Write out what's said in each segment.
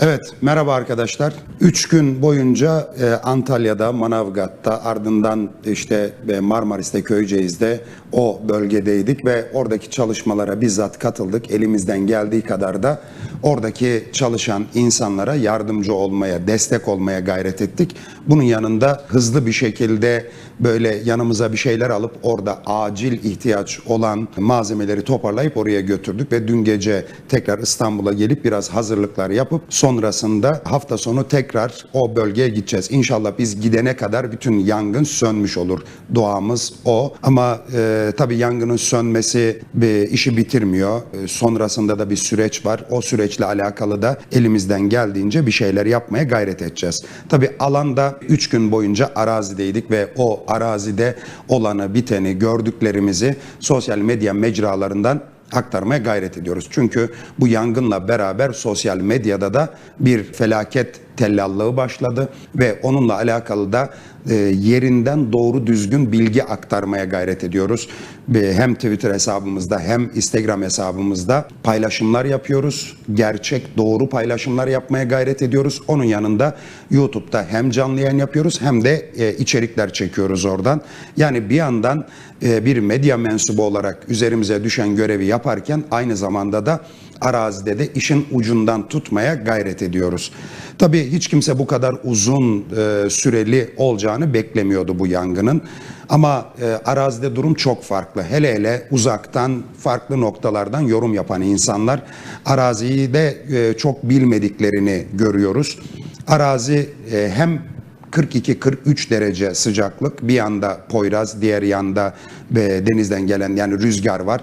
Evet, merhaba arkadaşlar. Üç gün boyunca e, Antalya'da, Manavgat'ta, ardından işte e, Marmaris'te, Köyceğiz'de o bölgedeydik ve oradaki çalışmalara bizzat katıldık. Elimizden geldiği kadar da oradaki çalışan insanlara yardımcı olmaya, destek olmaya gayret ettik. Bunun yanında hızlı bir şekilde böyle yanımıza bir şeyler alıp orada acil ihtiyaç olan malzemeleri toparlayıp oraya götürdük ve dün gece tekrar İstanbul'a gelip biraz hazırlıklar yapıp sonrasında hafta sonu tekrar o bölgeye gideceğiz. İnşallah biz gidene kadar bütün yangın sönmüş olur. Doğamız o. Ama e, tabii yangının sönmesi bir işi bitirmiyor. E, sonrasında da bir süreç var. O süreçle alakalı da elimizden geldiğince bir şeyler yapmaya gayret edeceğiz. Tabii alanda 3 gün boyunca arazideydik ve o arazide olanı biteni gördüklerimizi sosyal medya mecralarından aktarmaya gayret ediyoruz. Çünkü bu yangınla beraber sosyal medyada da bir felaket tellallığı başladı ve onunla alakalı da e, yerinden doğru düzgün bilgi aktarmaya gayret ediyoruz. Hem Twitter hesabımızda hem Instagram hesabımızda paylaşımlar yapıyoruz. Gerçek doğru paylaşımlar yapmaya gayret ediyoruz. Onun yanında YouTube'da hem canlı yayın yapıyoruz hem de e, içerikler çekiyoruz oradan. Yani bir yandan e, bir medya mensubu olarak üzerimize düşen görevi yaparken aynı zamanda da arazide de işin ucundan tutmaya gayret ediyoruz. Tabii hiç kimse bu kadar uzun e, süreli olacağını beklemiyordu bu yangının. Ama e, arazide durum çok farklı. Hele hele uzaktan farklı noktalardan yorum yapan insanlar araziyi de e, çok bilmediklerini görüyoruz. Arazi e, hem 42-43 derece sıcaklık bir yanda Poyraz diğer yanda e, denizden gelen yani rüzgar var.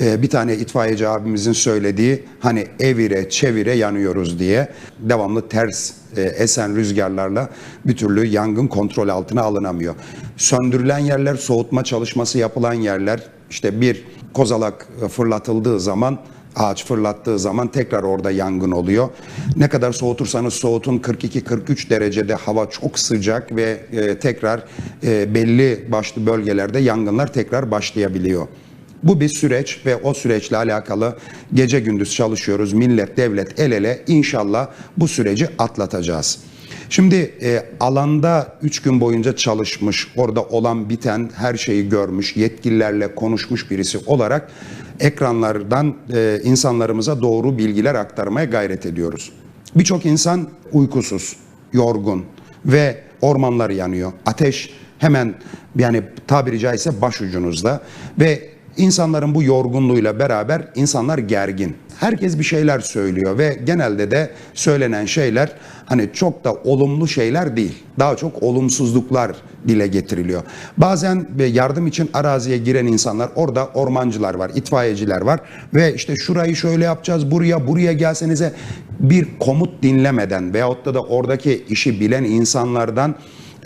E, bir tane itfaiyeci abimizin söylediği hani evire çevire yanıyoruz diye devamlı ters e, esen rüzgarlarla bir türlü yangın kontrol altına alınamıyor. Söndürülen yerler, soğutma çalışması yapılan yerler işte bir kozalak fırlatıldığı zaman ağaç fırlattığı zaman tekrar orada yangın oluyor. Ne kadar soğutursanız soğutun 42-43 derecede hava çok sıcak ve e, tekrar e, belli başlı bölgelerde yangınlar tekrar başlayabiliyor. Bu bir süreç ve o süreçle alakalı gece gündüz çalışıyoruz. Millet, devlet el ele inşallah bu süreci atlatacağız. Şimdi e, alanda 3 gün boyunca çalışmış, orada olan biten her şeyi görmüş, yetkililerle konuşmuş birisi olarak ekranlardan e, insanlarımıza doğru bilgiler aktarmaya gayret ediyoruz. Birçok insan uykusuz, yorgun ve ormanlar yanıyor. Ateş hemen yani tabiri caizse başucunuzda ve insanların bu yorgunluğuyla beraber insanlar gergin. Herkes bir şeyler söylüyor ve genelde de söylenen şeyler hani çok da olumlu şeyler değil. Daha çok olumsuzluklar dile getiriliyor. Bazen yardım için araziye giren insanlar orada ormancılar var, itfaiyeciler var ve işte şurayı şöyle yapacağız, buraya buraya gelsenize bir komut dinlemeden veyahut da da oradaki işi bilen insanlardan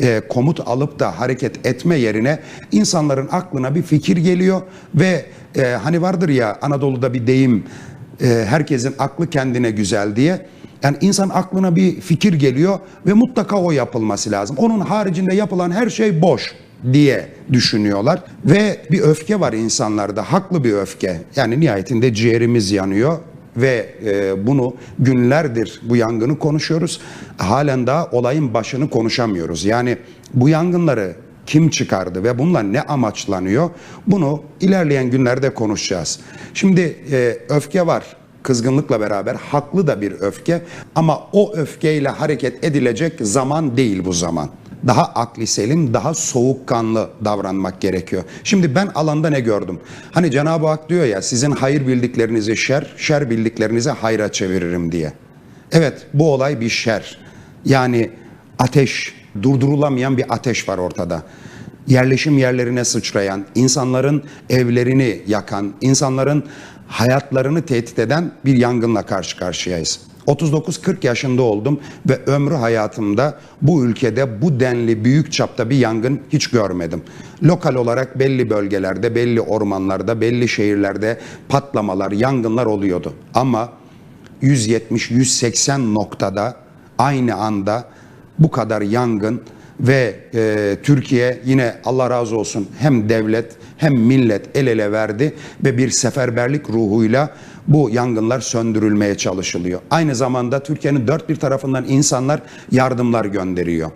e, komut alıp da hareket etme yerine insanların aklına bir fikir geliyor ve e, hani vardır ya Anadolu'da bir deyim e, herkesin aklı kendine güzel diye. Yani insan aklına bir fikir geliyor ve mutlaka o yapılması lazım. Onun haricinde yapılan her şey boş diye düşünüyorlar ve bir öfke var insanlarda haklı bir öfke yani nihayetinde ciğerimiz yanıyor ve e, bunu günlerdir bu yangını konuşuyoruz. Halen daha olayın başını konuşamıyoruz. Yani bu yangınları kim çıkardı ve bununla ne amaçlanıyor? Bunu ilerleyen günlerde konuşacağız. Şimdi e, öfke var kızgınlıkla beraber haklı da bir öfke ama o öfkeyle hareket edilecek zaman değil bu zaman daha akli selim, daha soğukkanlı davranmak gerekiyor. Şimdi ben alanda ne gördüm? Hani Cenab-ı Hak diyor ya sizin hayır bildiklerinizi şer, şer bildiklerinizi hayra çeviririm diye. Evet bu olay bir şer. Yani ateş, durdurulamayan bir ateş var ortada. Yerleşim yerlerine sıçrayan, insanların evlerini yakan, insanların hayatlarını tehdit eden bir yangınla karşı karşıyayız. 39-40 yaşında oldum ve ömrü hayatımda bu ülkede bu denli büyük çapta bir yangın hiç görmedim. Lokal olarak belli bölgelerde, belli ormanlarda, belli şehirlerde patlamalar, yangınlar oluyordu. Ama 170-180 noktada aynı anda bu kadar yangın ve e, Türkiye yine Allah razı olsun hem devlet hem millet el ele verdi ve bir seferberlik ruhuyla bu yangınlar söndürülmeye çalışılıyor. Aynı zamanda Türkiye'nin dört bir tarafından insanlar yardımlar gönderiyor.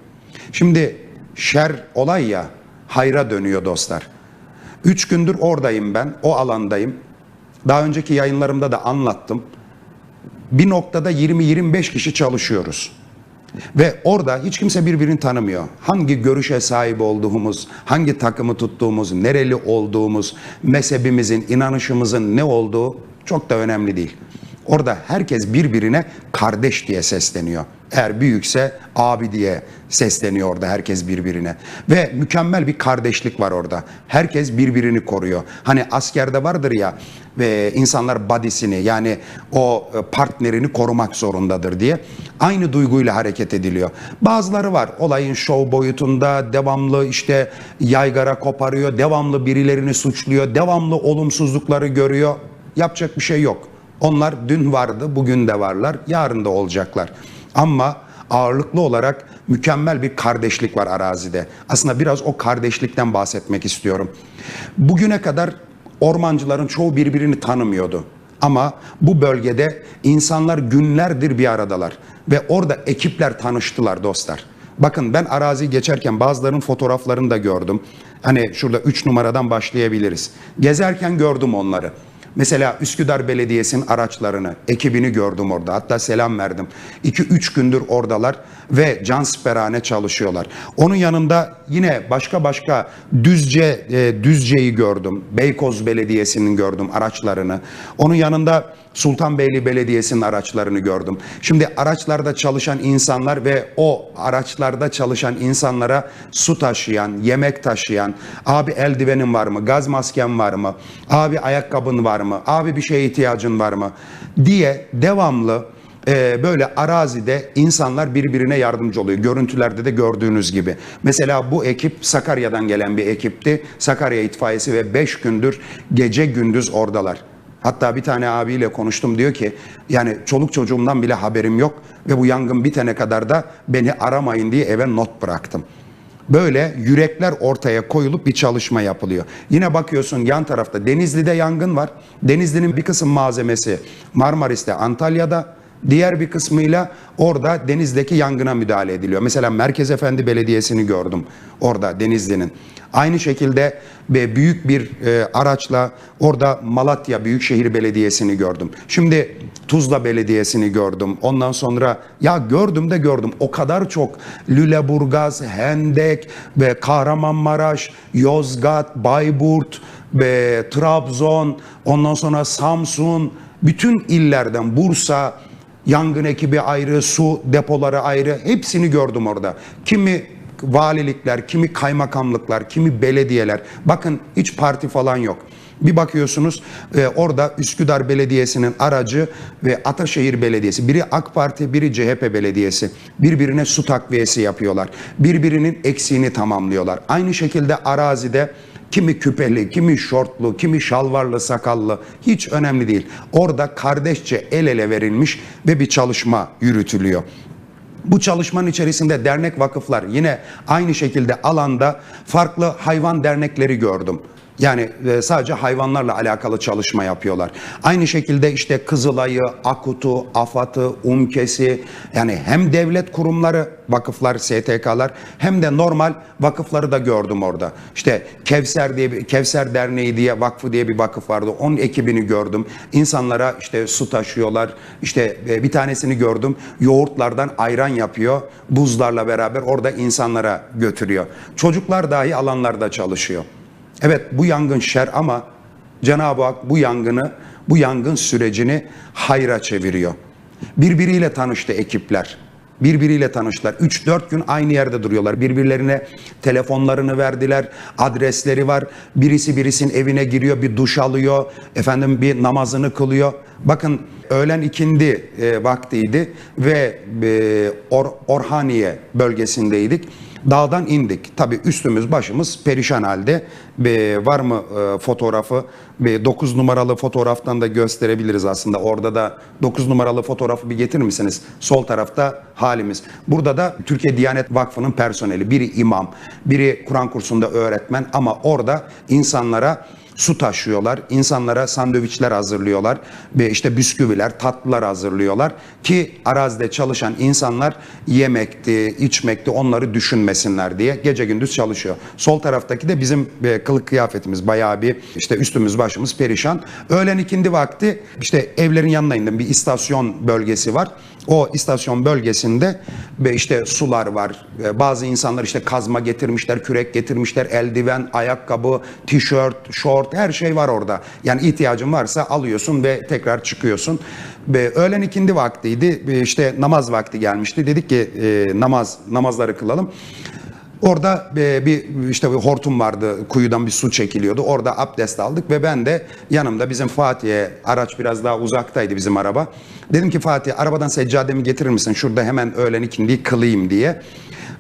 Şimdi şer olay ya hayra dönüyor dostlar. Üç gündür oradayım ben, o alandayım. Daha önceki yayınlarımda da anlattım. Bir noktada 20-25 kişi çalışıyoruz. Ve orada hiç kimse birbirini tanımıyor. Hangi görüşe sahip olduğumuz, hangi takımı tuttuğumuz, nereli olduğumuz, mezhebimizin, inanışımızın ne olduğu çok da önemli değil. Orada herkes birbirine kardeş diye sesleniyor. Eğer büyükse abi diye sesleniyor orada herkes birbirine. Ve mükemmel bir kardeşlik var orada. Herkes birbirini koruyor. Hani askerde vardır ya ve insanlar badisini yani o e, partnerini korumak zorundadır diye. Aynı duyguyla hareket ediliyor. Bazıları var olayın şov boyutunda devamlı işte yaygara koparıyor, devamlı birilerini suçluyor, devamlı olumsuzlukları görüyor. Yapacak bir şey yok. Onlar dün vardı, bugün de varlar, yarın da olacaklar. Ama ağırlıklı olarak mükemmel bir kardeşlik var arazide. Aslında biraz o kardeşlikten bahsetmek istiyorum. Bugüne kadar ormancıların çoğu birbirini tanımıyordu. Ama bu bölgede insanlar günlerdir bir aradalar ve orada ekipler tanıştılar dostlar. Bakın ben arazi geçerken bazılarının fotoğraflarını da gördüm. Hani şurada 3 numaradan başlayabiliriz. Gezerken gördüm onları. Mesela Üsküdar Belediyesi'nin araçlarını, ekibini gördüm orada. Hatta selam verdim. 2-3 gündür oradalar ve cansperane çalışıyorlar. Onun yanında yine başka başka Düzce e, Düzce'yi gördüm. Beykoz Belediyesi'nin gördüm araçlarını. Onun yanında Sultanbeyli Belediyesi'nin araçlarını gördüm. Şimdi araçlarda çalışan insanlar ve o araçlarda çalışan insanlara su taşıyan, yemek taşıyan, abi eldivenin var mı, gaz masken var mı, abi ayakkabın var mı, abi bir şeye ihtiyacın var mı diye devamlı e, böyle arazide insanlar birbirine yardımcı oluyor. Görüntülerde de gördüğünüz gibi. Mesela bu ekip Sakarya'dan gelen bir ekipti. Sakarya itfaiyesi ve 5 gündür gece gündüz oradalar. Hatta bir tane abiyle konuştum diyor ki yani çoluk çocuğumdan bile haberim yok ve bu yangın bitene kadar da beni aramayın diye eve not bıraktım. Böyle yürekler ortaya koyulup bir çalışma yapılıyor. Yine bakıyorsun yan tarafta Denizli'de yangın var. Denizli'nin bir kısım malzemesi Marmaris'te, Antalya'da. Diğer bir kısmıyla orada denizdeki yangına müdahale ediliyor. Mesela Merkez Efendi Belediyesi'ni gördüm orada Denizli'nin. Aynı şekilde ve büyük bir e, araçla orada Malatya Büyükşehir Belediyesi'ni gördüm. Şimdi Tuzla Belediyesi'ni gördüm. Ondan sonra ya gördüm de gördüm. O kadar çok Lüleburgaz, Hendek ve Kahramanmaraş, Yozgat, Bayburt ve Trabzon, ondan sonra Samsun, bütün illerden Bursa, Yangın ekibi ayrı, su depoları ayrı hepsini gördüm orada. Kimi valilikler, kimi kaymakamlıklar, kimi belediyeler. Bakın hiç parti falan yok. Bir bakıyorsunuz e, orada Üsküdar Belediyesi'nin aracı ve Ataşehir Belediyesi. Biri AK Parti, biri CHP Belediyesi. Birbirine su takviyesi yapıyorlar. Birbirinin eksiğini tamamlıyorlar. Aynı şekilde arazide Kimi küpeli, kimi şortlu, kimi şalvarlı, sakallı hiç önemli değil. Orada kardeşçe el ele verilmiş ve bir çalışma yürütülüyor. Bu çalışmanın içerisinde dernek vakıflar yine aynı şekilde alanda farklı hayvan dernekleri gördüm. Yani e, sadece hayvanlarla alakalı çalışma yapıyorlar. Aynı şekilde işte Kızılay'ı, Akut'u, AFAD'ı, UMKES'i yani hem devlet kurumları, vakıflar, STK'lar hem de normal vakıfları da gördüm orada. İşte Kevser diye Kevser Derneği diye vakfı diye bir vakıf vardı. Onun ekibini gördüm. İnsanlara işte su taşıyorlar. İşte e, bir tanesini gördüm. Yoğurtlardan ayran yapıyor. Buzlarla beraber orada insanlara götürüyor. Çocuklar dahi alanlarda çalışıyor. Evet bu yangın şer ama Cenab-ı Hak bu yangını, bu yangın sürecini hayra çeviriyor. Birbiriyle tanıştı ekipler. Birbiriyle tanıştılar. 3-4 gün aynı yerde duruyorlar. Birbirlerine telefonlarını verdiler. Adresleri var. Birisi birisinin evine giriyor, bir duş alıyor. Efendim bir namazını kılıyor. Bakın öğlen ikindi e, vaktiydi ve e, Or, Orhaniye bölgesindeydik. Dağdan indik. Tabii üstümüz başımız perişan halde. Be, var mı e, fotoğrafı? Be, 9 numaralı fotoğraftan da gösterebiliriz aslında. Orada da 9 numaralı fotoğrafı bir getirir misiniz? Sol tarafta halimiz. Burada da Türkiye Diyanet Vakfı'nın personeli. Biri imam, biri Kur'an kursunda öğretmen ama orada insanlara su taşıyorlar. insanlara sandviçler hazırlıyorlar. İşte bisküviler, tatlılar hazırlıyorlar. Ki arazide çalışan insanlar yemekti, içmekti onları düşünmesinler diye gece gündüz çalışıyor. Sol taraftaki de bizim e, kılık kıyafetimiz. Bayağı bir işte üstümüz başımız perişan. Öğlen ikindi vakti işte evlerin yanına indim. Bir istasyon bölgesi var. O istasyon bölgesinde ve işte sular var. E, Bazı insanlar işte kazma getirmişler, kürek getirmişler, eldiven, ayakkabı, tişört, şort her şey var orada. Yani ihtiyacın varsa alıyorsun ve tekrar çıkıyorsun. Öğlen ikindi vaktiydi. E, işte namaz vakti gelmişti. Dedik ki e, namaz namazları kılalım. Orada e, bir işte bir hortum vardı, kuyudan bir su çekiliyordu. Orada abdest aldık ve ben de yanımda bizim Fatih'e, araç biraz daha uzaktaydı bizim araba. Dedim ki Fatih arabadan seccademi getirir misin? Şurada hemen öğlen ikindiyi kılayım diye.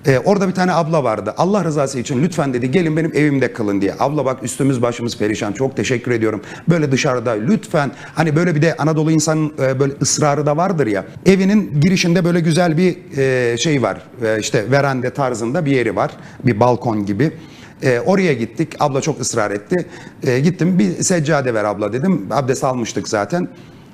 E, orada bir tane abla vardı. Allah rızası için lütfen dedi gelin benim evimde kılın diye. Abla bak üstümüz başımız perişan. Çok teşekkür ediyorum. Böyle dışarıda lütfen hani böyle bir de Anadolu insanın e, böyle ısrarı da vardır ya. Evinin girişinde böyle güzel bir e, şey var. E, işte verande tarzında bir yeri var. Bir balkon gibi. E, oraya gittik. Abla çok ısrar etti. E, gittim bir seccade ver abla dedim. Abdest almıştık zaten.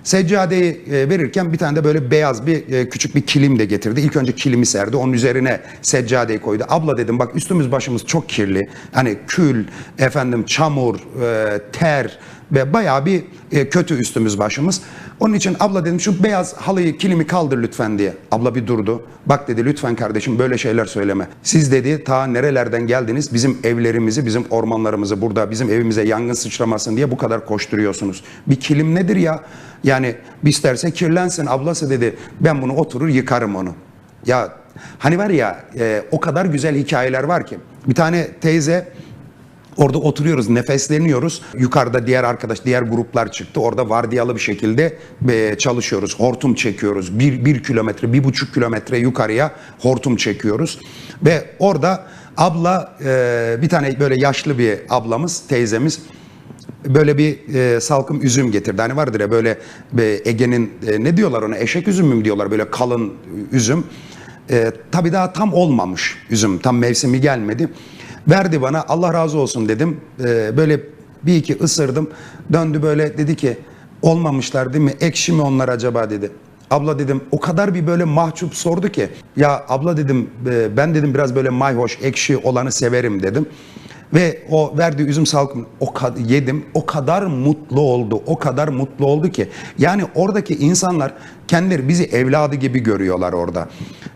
Seccadeyi e, verirken bir tane de böyle beyaz bir e, küçük bir kilim de getirdi. İlk önce kilimi serdi. Onun üzerine seccadeyi koydu. Abla dedim bak üstümüz başımız çok kirli. Hani kül, efendim çamur, e, ter ve bayağı bir e, kötü üstümüz başımız. Onun için abla dedim şu beyaz halıyı kilimi kaldır lütfen diye. Abla bir durdu. Bak dedi lütfen kardeşim böyle şeyler söyleme. Siz dedi ta nerelerden geldiniz bizim evlerimizi, bizim ormanlarımızı burada bizim evimize yangın sıçramasın diye bu kadar koşturuyorsunuz. Bir kilim nedir ya? Yani bir isterse kirlensin ablası dedi. Ben bunu oturur yıkarım onu. Ya hani var ya e, o kadar güzel hikayeler var ki. Bir tane teyze Orada oturuyoruz, nefesleniyoruz. Yukarıda diğer arkadaş, diğer gruplar çıktı. Orada vardiyalı bir şekilde e, çalışıyoruz. Hortum çekiyoruz. Bir, bir kilometre, bir buçuk kilometre yukarıya hortum çekiyoruz. Ve orada abla, e, bir tane böyle yaşlı bir ablamız, teyzemiz böyle bir e, salkım üzüm getirdi. Hani vardır ya böyle Ege'nin e, ne diyorlar ona eşek üzümü mü diyorlar böyle kalın üzüm. E, tabii daha tam olmamış üzüm. Tam mevsimi gelmedi. Verdi bana Allah razı olsun dedim. E, böyle bir iki ısırdım. Döndü böyle dedi ki olmamışlar değil mi? Ekşi mi onlar acaba dedi. Abla dedim o kadar bir böyle mahcup sordu ki. Ya abla dedim e, ben dedim biraz böyle mayhoş ekşi olanı severim dedim. Ve o verdiği üzüm salkım o yedim. O kadar mutlu oldu. O kadar mutlu oldu ki. Yani oradaki insanlar kendileri bizi evladı gibi görüyorlar orada.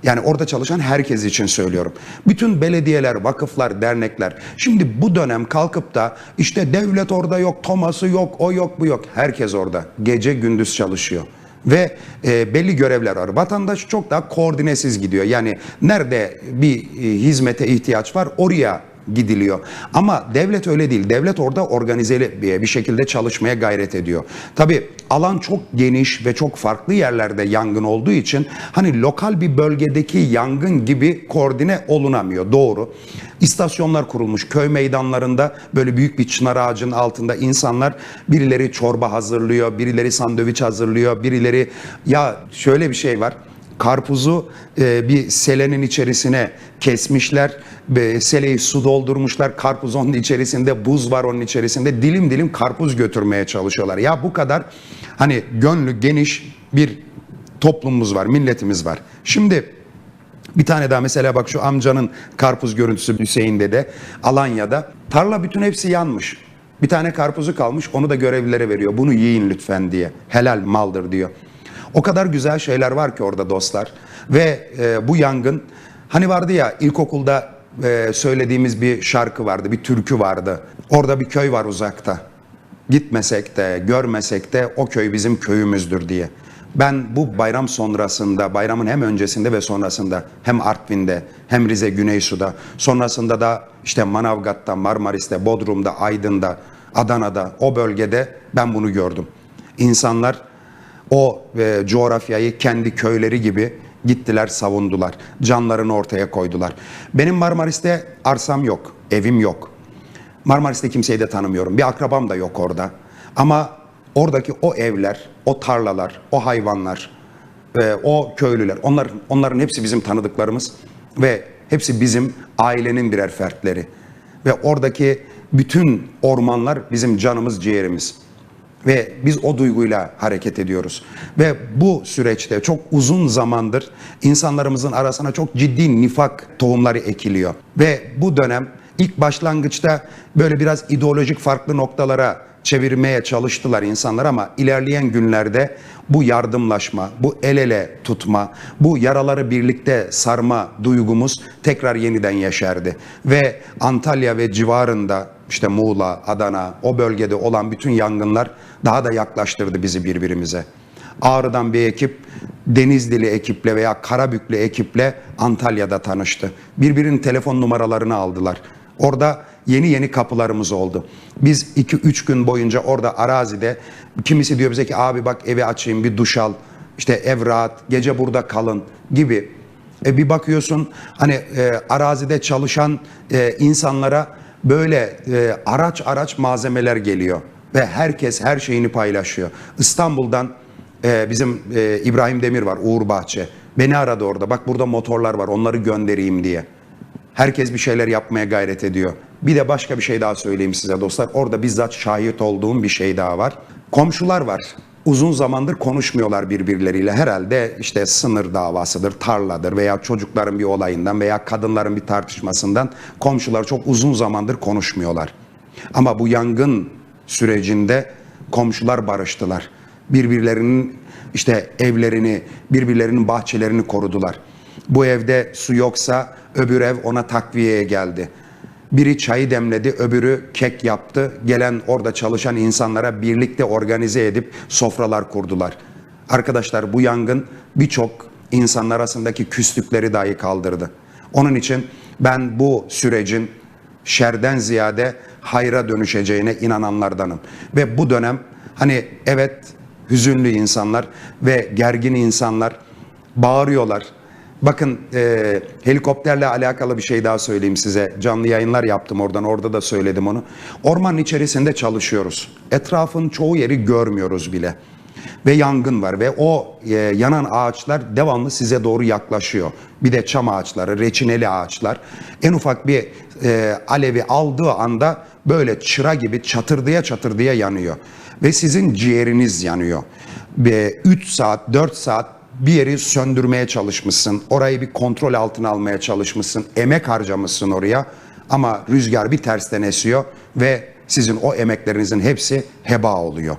Yani orada çalışan herkes için söylüyorum. Bütün belediyeler, vakıflar, dernekler. Şimdi bu dönem kalkıp da işte devlet orada yok, Thomas'ı yok, o yok, bu yok. Herkes orada. Gece gündüz çalışıyor ve e, belli görevler var. Vatandaş çok daha koordinesiz gidiyor. Yani nerede bir e, hizmete ihtiyaç var oraya gidiliyor. Ama devlet öyle değil. Devlet orada organizeli bir, şekilde çalışmaya gayret ediyor. Tabii alan çok geniş ve çok farklı yerlerde yangın olduğu için hani lokal bir bölgedeki yangın gibi koordine olunamıyor. Doğru. İstasyonlar kurulmuş köy meydanlarında böyle büyük bir çınar ağacının altında insanlar birileri çorba hazırlıyor, birileri sandviç hazırlıyor, birileri ya şöyle bir şey var. Karpuzu e, bir selenin içerisine kesmişler. Seleyi su doldurmuşlar. Karpuz onun içerisinde, buz var onun içerisinde. Dilim dilim karpuz götürmeye çalışıyorlar. Ya bu kadar hani gönlü geniş bir toplumumuz var, milletimiz var. Şimdi bir tane daha mesela bak şu amcanın karpuz görüntüsü Hüseyin'de de Alanya'da. Tarla bütün hepsi yanmış. Bir tane karpuzu kalmış onu da görevlilere veriyor. Bunu yiyin lütfen diye. Helal maldır diyor. O kadar güzel şeyler var ki orada dostlar. Ve e, bu yangın hani vardı ya ilkokulda e, söylediğimiz bir şarkı vardı, bir türkü vardı. Orada bir köy var uzakta. Gitmesek de, görmesek de o köy bizim köyümüzdür diye. Ben bu bayram sonrasında, bayramın hem öncesinde ve sonrasında hem Artvin'de hem Rize Güneysu'da, sonrasında da işte Manavgat'ta, Marmaris'te, Bodrum'da, Aydın'da, Adana'da o bölgede ben bunu gördüm. İnsanlar o e, coğrafyayı kendi köyleri gibi gittiler savundular. Canlarını ortaya koydular. Benim Marmaris'te arsam yok, evim yok. Marmaris'te kimseyi de tanımıyorum. Bir akrabam da yok orada. Ama oradaki o evler, o tarlalar, o hayvanlar, o köylüler, onlar, onların hepsi bizim tanıdıklarımız ve hepsi bizim ailenin birer fertleri. Ve oradaki bütün ormanlar bizim canımız ciğerimiz. Ve biz o duyguyla hareket ediyoruz. Ve bu süreçte çok uzun zamandır insanlarımızın arasına çok ciddi nifak tohumları ekiliyor. Ve bu dönem ilk başlangıçta böyle biraz ideolojik farklı noktalara çevirmeye çalıştılar insanlar ama ilerleyen günlerde bu yardımlaşma, bu el ele tutma, bu yaraları birlikte sarma duygumuz tekrar yeniden yeşerdi. Ve Antalya ve civarında işte Muğla, Adana o bölgede olan bütün yangınlar daha da yaklaştırdı bizi birbirimize. Ağrı'dan bir ekip Denizlili ekiple veya Karabüklü ekiple Antalya'da tanıştı. Birbirinin telefon numaralarını aldılar. Orada yeni yeni kapılarımız oldu. Biz 2-3 gün boyunca orada arazide kimisi diyor bize ki abi bak evi açayım bir duş al. İşte ev rahat, gece burada kalın gibi. E bir bakıyorsun hani e, arazide çalışan e, insanlara böyle e, araç araç malzemeler geliyor ve herkes her şeyini paylaşıyor. İstanbul'dan e, bizim e, İbrahim Demir var Uğur Bahçe. Beni aradı orada. Bak burada motorlar var onları göndereyim diye. Herkes bir şeyler yapmaya gayret ediyor. Bir de başka bir şey daha söyleyeyim size dostlar. Orada bizzat şahit olduğum bir şey daha var. Komşular var. Uzun zamandır konuşmuyorlar birbirleriyle. Herhalde işte sınır davasıdır, tarladır veya çocukların bir olayından veya kadınların bir tartışmasından komşular çok uzun zamandır konuşmuyorlar. Ama bu yangın sürecinde komşular barıştılar. Birbirlerinin işte evlerini, birbirlerinin bahçelerini korudular. Bu evde su yoksa öbür ev ona takviyeye geldi. Biri çayı demledi, öbürü kek yaptı. Gelen orada çalışan insanlara birlikte organize edip sofralar kurdular. Arkadaşlar bu yangın birçok insanlar arasındaki küslükleri dahi kaldırdı. Onun için ben bu sürecin şerden ziyade hayra dönüşeceğine inananlardanım. Ve bu dönem hani evet hüzünlü insanlar ve gergin insanlar bağırıyorlar. Bakın e, helikopterle alakalı bir şey daha söyleyeyim size. Canlı yayınlar yaptım oradan, orada da söyledim onu. Ormanın içerisinde çalışıyoruz. Etrafın çoğu yeri görmüyoruz bile. Ve yangın var ve o e, yanan ağaçlar devamlı size doğru yaklaşıyor. Bir de çam ağaçları, reçineli ağaçlar. En ufak bir e, alevi aldığı anda böyle çıra gibi çatırdıya çatırdıya yanıyor. Ve sizin ciğeriniz yanıyor. Ve 3 saat, 4 saat bir yeri söndürmeye çalışmışsın. Orayı bir kontrol altına almaya çalışmışsın. Emek harcamışsın oraya. Ama rüzgar bir tersten esiyor ve sizin o emeklerinizin hepsi heba oluyor.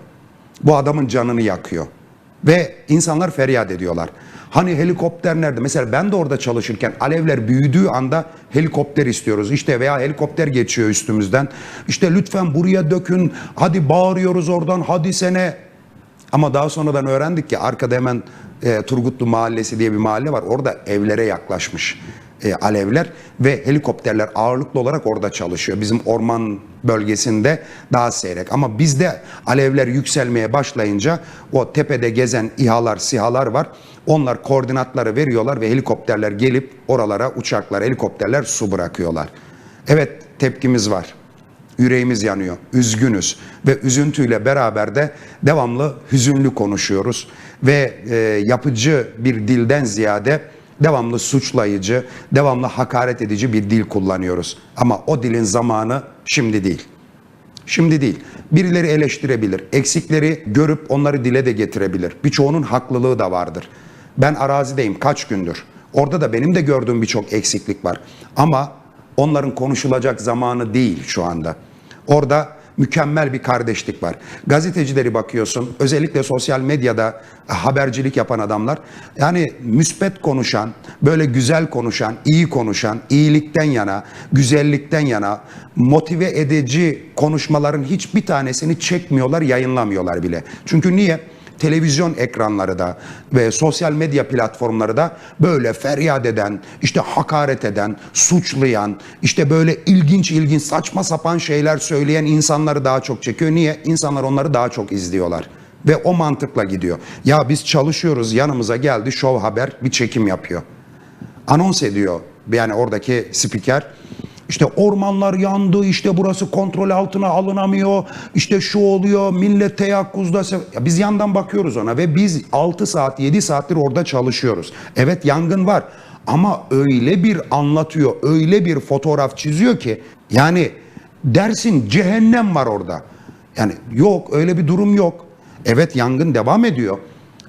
Bu adamın canını yakıyor. Ve insanlar feryat ediyorlar. Hani helikopter nerede? Mesela ben de orada çalışırken alevler büyüdüğü anda helikopter istiyoruz. İşte veya helikopter geçiyor üstümüzden. İşte lütfen buraya dökün. Hadi bağırıyoruz oradan. Hadi sene. Ama daha sonradan öğrendik ki arkada hemen e, Turgutlu Mahallesi diye bir mahalle var. Orada evlere yaklaşmış e, alevler ve helikopterler ağırlıklı olarak orada çalışıyor. Bizim orman bölgesinde daha seyrek. Ama bizde alevler yükselmeye başlayınca o tepede gezen İHA'lar, SİHA'lar var. Onlar koordinatları veriyorlar ve helikopterler gelip oralara uçaklar, helikopterler su bırakıyorlar. Evet tepkimiz var. Yüreğimiz yanıyor, üzgünüz ve üzüntüyle beraber de devamlı hüzünlü konuşuyoruz ve e, yapıcı bir dilden ziyade devamlı suçlayıcı, devamlı hakaret edici bir dil kullanıyoruz. Ama o dilin zamanı şimdi değil. Şimdi değil. Birileri eleştirebilir. Eksikleri görüp onları dile de getirebilir. Birçoğunun haklılığı da vardır. Ben arazideyim kaç gündür. Orada da benim de gördüğüm birçok eksiklik var. Ama onların konuşulacak zamanı değil şu anda. Orada mükemmel bir kardeşlik var. Gazetecileri bakıyorsun, özellikle sosyal medyada habercilik yapan adamlar, yani müspet konuşan, böyle güzel konuşan, iyi konuşan, iyilikten yana, güzellikten yana, motive edici konuşmaların hiçbir tanesini çekmiyorlar, yayınlamıyorlar bile. Çünkü niye? Televizyon ekranları da ve sosyal medya platformları da böyle feryat eden, işte hakaret eden, suçlayan, işte böyle ilginç ilginç saçma sapan şeyler söyleyen insanları daha çok çekiyor. Niye? İnsanlar onları daha çok izliyorlar. Ve o mantıkla gidiyor. Ya biz çalışıyoruz yanımıza geldi Show Haber bir çekim yapıyor. Anons ediyor yani oradaki spiker. İşte ormanlar yandı, işte burası kontrol altına alınamıyor, işte şu oluyor, millet teyakkuzda. Ya biz yandan bakıyoruz ona ve biz 6 saat, 7 saattir orada çalışıyoruz. Evet yangın var ama öyle bir anlatıyor, öyle bir fotoğraf çiziyor ki yani Dersin cehennem var orada. Yani yok öyle bir durum yok. Evet yangın devam ediyor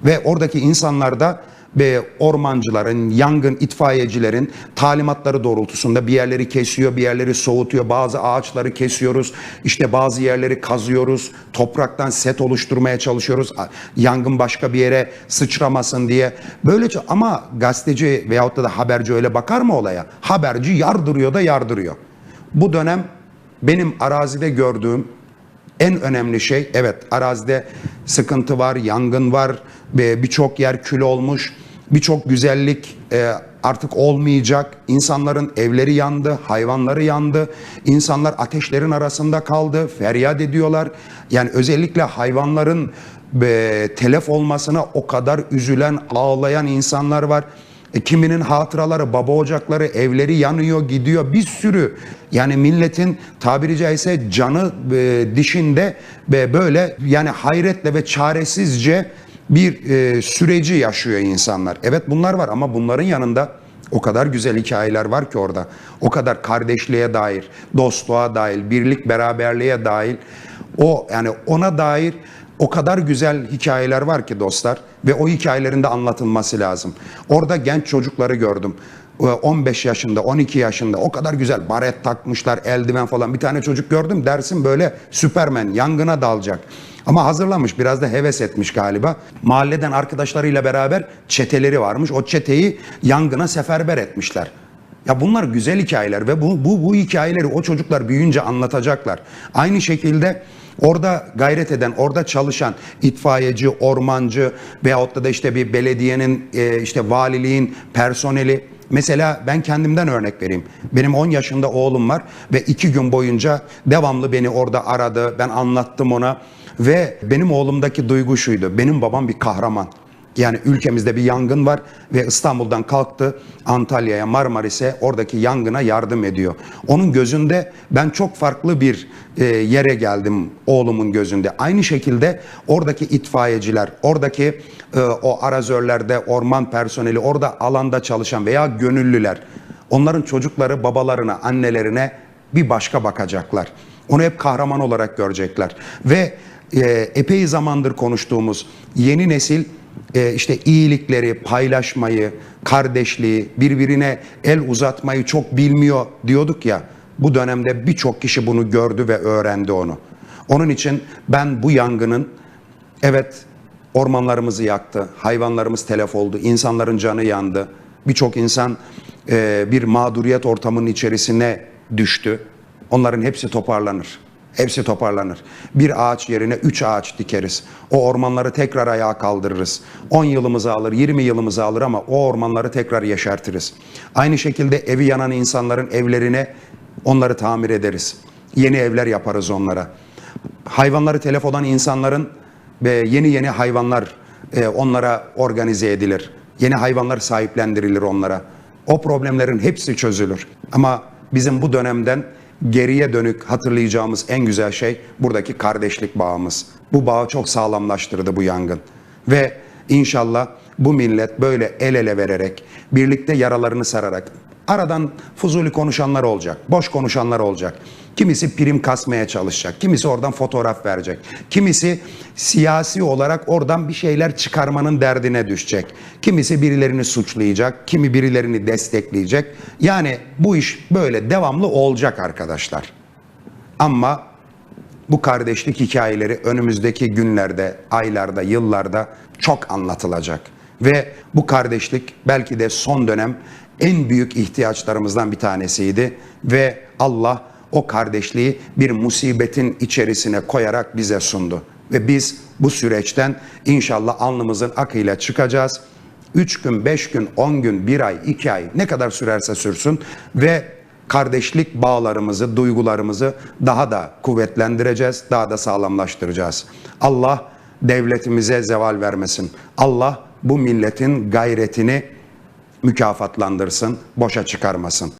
ve oradaki insanlar da ve ormancıların, yangın itfaiyecilerin talimatları doğrultusunda bir yerleri kesiyor, bir yerleri soğutuyor. Bazı ağaçları kesiyoruz, işte bazı yerleri kazıyoruz, topraktan set oluşturmaya çalışıyoruz. Yangın başka bir yere sıçramasın diye. Böylece ama gazeteci veyahut da haberci öyle bakar mı olaya? Haberci yardırıyor da yardırıyor. Bu dönem benim arazide gördüğüm en önemli şey evet arazide sıkıntı var, yangın var, birçok yer kül olmuş, birçok güzellik e, artık olmayacak. İnsanların evleri yandı, hayvanları yandı. İnsanlar ateşlerin arasında kaldı, feryat ediyorlar. Yani özellikle hayvanların telef olmasına o kadar üzülen, ağlayan insanlar var. E, kiminin hatıraları, baba ocakları, evleri yanıyor, gidiyor. Bir sürü yani milletin tabiri caizse canı e, dişinde ve böyle yani hayretle ve çaresizce bir e, süreci yaşıyor insanlar. Evet bunlar var ama bunların yanında o kadar güzel hikayeler var ki orada. O kadar kardeşliğe dair, dostluğa dair, birlik beraberliğe dair o yani ona dair o kadar güzel hikayeler var ki dostlar ve o hikayelerin de anlatılması lazım. Orada genç çocukları gördüm. 15 yaşında, 12 yaşında o kadar güzel baret takmışlar, eldiven falan. Bir tane çocuk gördüm dersin böyle Süpermen yangına dalacak. Ama hazırlamış biraz da heves etmiş galiba. Mahalleden arkadaşlarıyla beraber çeteleri varmış. O çeteyi yangına seferber etmişler. Ya bunlar güzel hikayeler ve bu, bu, bu hikayeleri o çocuklar büyüyünce anlatacaklar. Aynı şekilde orada gayret eden, orada çalışan itfaiyeci, ormancı veyahut da işte bir belediyenin, e, işte valiliğin personeli Mesela ben kendimden örnek vereyim. Benim 10 yaşında oğlum var ve 2 gün boyunca devamlı beni orada aradı. Ben anlattım ona ve benim oğlumdaki duygu şuydu. Benim babam bir kahraman. Yani ülkemizde bir yangın var ve İstanbul'dan kalktı Antalya'ya, Marmaris'e oradaki yangına yardım ediyor. Onun gözünde ben çok farklı bir e, yere geldim oğlumun gözünde. Aynı şekilde oradaki itfaiyeciler, oradaki e, o arazörlerde orman personeli, orada alanda çalışan veya gönüllüler, onların çocukları babalarına, annelerine bir başka bakacaklar. Onu hep kahraman olarak görecekler. Ve e, epey zamandır konuştuğumuz yeni nesil e, işte iyilikleri, paylaşmayı, kardeşliği, birbirine el uzatmayı çok bilmiyor diyorduk ya. Bu dönemde birçok kişi bunu gördü ve öğrendi onu. Onun için ben bu yangının evet ormanlarımızı yaktı, hayvanlarımız telef oldu, insanların canı yandı. Birçok insan e, bir mağduriyet ortamının içerisine düştü. Onların hepsi toparlanır. Hepsi toparlanır. Bir ağaç yerine üç ağaç dikeriz. O ormanları tekrar ayağa kaldırırız. 10 yılımızı alır, 20 yılımızı alır ama o ormanları tekrar yeşertiriz. Aynı şekilde evi yanan insanların evlerine onları tamir ederiz. Yeni evler yaparız onlara. Hayvanları telef olan insanların yeni yeni hayvanlar e, onlara organize edilir. Yeni hayvanlar sahiplendirilir onlara. O problemlerin hepsi çözülür. Ama bizim bu dönemden geriye dönük hatırlayacağımız en güzel şey buradaki kardeşlik bağımız. Bu bağı çok sağlamlaştırdı bu yangın. Ve inşallah bu millet böyle el ele vererek, birlikte yaralarını sararak, aradan fuzuli konuşanlar olacak, boş konuşanlar olacak. Kimisi prim kasmaya çalışacak, kimisi oradan fotoğraf verecek, kimisi siyasi olarak oradan bir şeyler çıkarmanın derdine düşecek. Kimisi birilerini suçlayacak, kimi birilerini destekleyecek. Yani bu iş böyle devamlı olacak arkadaşlar. Ama bu kardeşlik hikayeleri önümüzdeki günlerde, aylarda, yıllarda çok anlatılacak. Ve bu kardeşlik belki de son dönem en büyük ihtiyaçlarımızdan bir tanesiydi ve Allah o kardeşliği bir musibetin içerisine koyarak bize sundu. Ve biz bu süreçten inşallah alnımızın akıyla çıkacağız. 3 gün, 5 gün, 10 gün, 1 ay, 2 ay ne kadar sürerse sürsün ve kardeşlik bağlarımızı, duygularımızı daha da kuvvetlendireceğiz, daha da sağlamlaştıracağız. Allah devletimize zeval vermesin. Allah bu milletin gayretini mükafatlandırsın, boşa çıkarmasın.